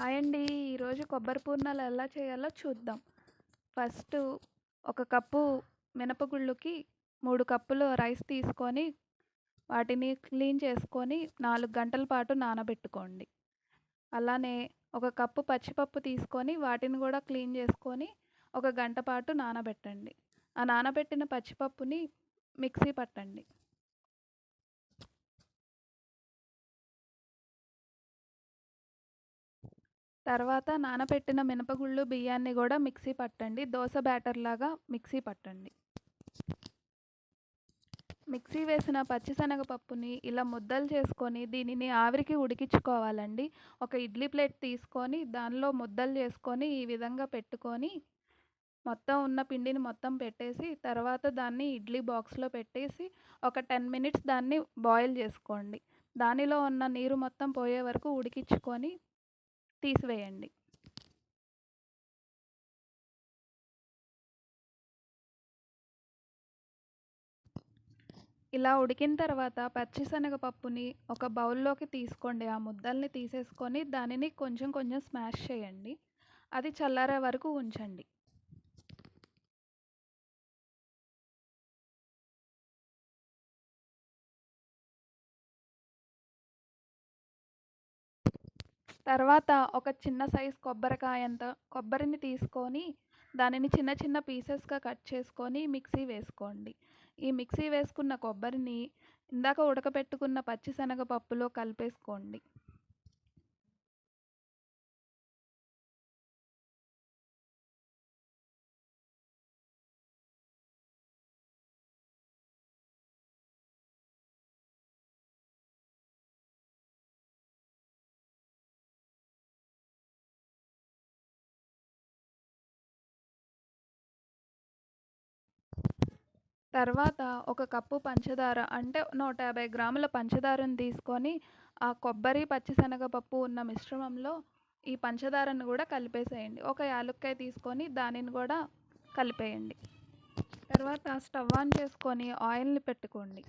Hi అండి. ఈరోజు కొబ్బరి పూర్ణాలు ఎలా చేయాలో చూద్దాం. ఫస్ట్ ఒక కప్పు మినపగుళ్ళుకి మూడు కప్పులు రైస్ తీసుకొని వాటిని క్లీన్ చేసుకొని నాలుగు గంటల పాటు నానబెట్టుకోండి. అలానే ఒక కప్పు పచ్చిపప్పు తీసుకొని వాటిని కూడా క్లీన్ చేసుకొని ఒక గంట పాటు నానబెట్టండి. ఆ నానబెట్టిన పచ్చిపప్పుని మిక్సీ పట్టండి. తర్వాత నానబెట్టిన మినపగుళ్ళు బియ్యాన్ని కూడా మిక్సీ పట్టండి. దోశ బ్యాటర్ లాగా మిక్సీ పట్టండి. మిక్సీ వేసిన పచ్చిశనగపప్పుని ఇలా ముద్దలు చేసుకొని దీనిని ఆవిరికి ఉడికించుకోవాలండి. ఒక ఇడ్లీ ప్లేట్ తీసుకొని దానిలో ముద్దలు చేసుకొని ఈ విధంగా పెట్టుకొని మొత్తం ఉన్న పిండిని మొత్తం పెట్టేసి తర్వాత దాన్ని ఇడ్లీ బాక్స్లో పెట్టేసి ఒక టెన్ మినిట్స్ దాన్ని బాయిల్ చేసుకోండి. దానిలో ఉన్న నీరు మొత్తం పోయే వరకు ఉడికించుకొని తీసివేయండి. ఇలా ఉడికిన తర్వాత పచ్చిశనగపప్పుని ఒక బౌల్లోకి తీసుకోండి. ఆ ముద్దల్ని తీసేసుకొని దానిని కొంచెం కొంచెం స్మాష్ చేయండి. అది చల్లారే వరకు ఉంచండి. తర్వాత ఒక చిన్న సైజ్ కొబ్బరికాయంత కొబ్బరిని తీసుకొని దానిని చిన్న చిన్న పీసెస్గా కట్ చేసుకొని మిక్సీ వేసుకోండి. ఈ మిక్సీ వేసుకున్న కొబ్బరిని ఇందాక ఉడకపెట్టుకున్న పచ్చిశనగపప్పులో కలిపేసుకోండి. తర్వాత ఒక కప్పు పంచదార అంటే నూట యాభై గ్రాముల పంచదారను తీసుకొని ఆ కొబ్బరి పచ్చిశనగపప్పు ఉన్న మిశ్రమంలో ఈ పంచదారను కూడా కలిపేసేయండి. ఒక యాలక్కాయ తీసుకొని దానిని కూడా కలిపేయండి. తర్వాత స్టవ్ ఆన్ చేసుకొని ఆయిల్ని పెట్టుకోండి.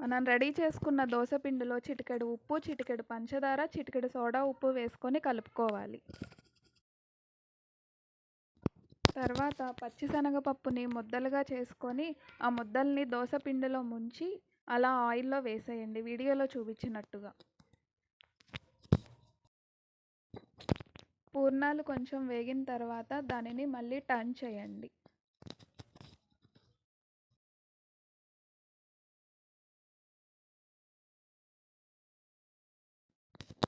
మనం రెడీ చేసుకున్న దోశ పిండిలో చిటికెడు ఉప్పు చిటికెడు పంచదార చిటికెడు సోడా ఉప్పు వేసుకొని కలుపుకోవాలి. తర్వాత పచ్చిశనగపప్పుని ముద్దలుగా చేసుకొని ఆ ముద్దల్ని దోశపిండిలో ముంచి అలా ఆయిల్లో వేసేయండి. వీడియోలో చూపించినట్టుగా. పూర్ణాలు కొంచెం వేగిన తర్వాత దానిని మళ్ళీ టర్న్ చేయండి.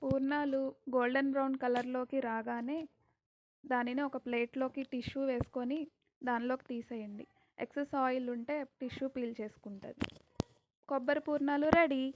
పూర్ణాలు గోల్డెన్ బ్రౌన్ కలర్లోకి రాగానే దానిని ఒక ప్లేట్లోకి టిష్యూ వేసుకొని దానిలోకి తీసేయండి. ఎక్సెస్ ఆయిల్ ఉంటే టిష్యూ పీల్ చేసుకుంటుంది. కొబ్బరి పూర్ణాలు రెడీ.